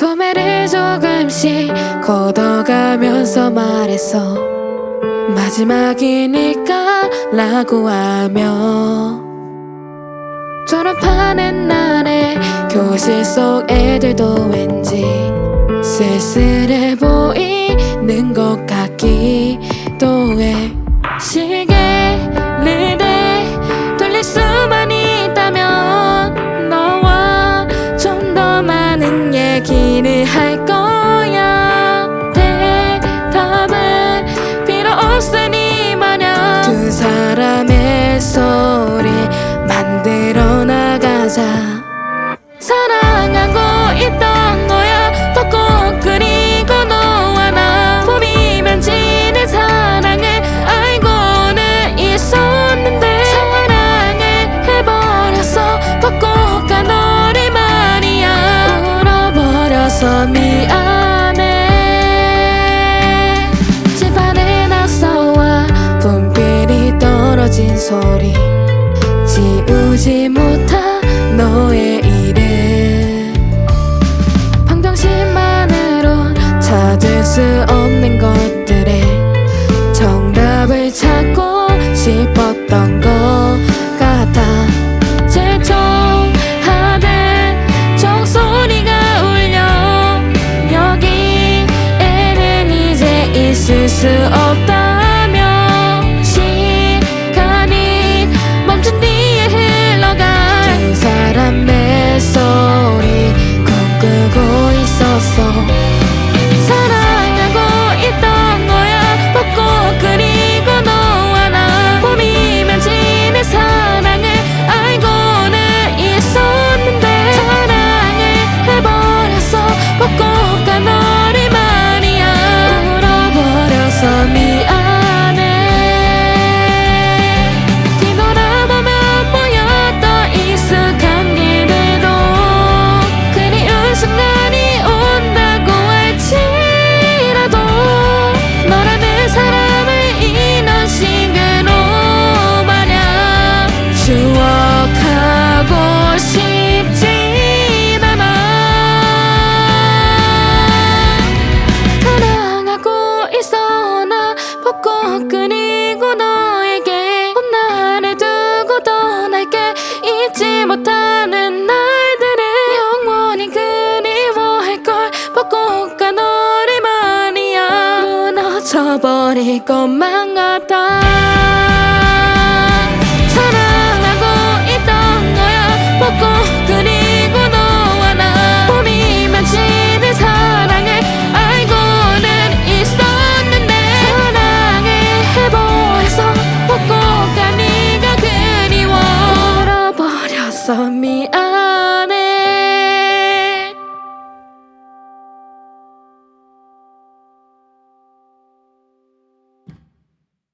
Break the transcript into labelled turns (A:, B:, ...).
A: 도매를 조금씩 걷어가면서 말했어. 마지막이니까 라고 하며. 졸업하는 날에 교실 속 애들도 왠지 쓸쓸해 보이는 것 같기도 해. 시간 소리 지우지 못한 너의 이름 평정심만으로 찾을 수 없는 것들에 정답을 찾고 싶었던 것 같아. 수 없다. 미쳐버릴 것만 같아.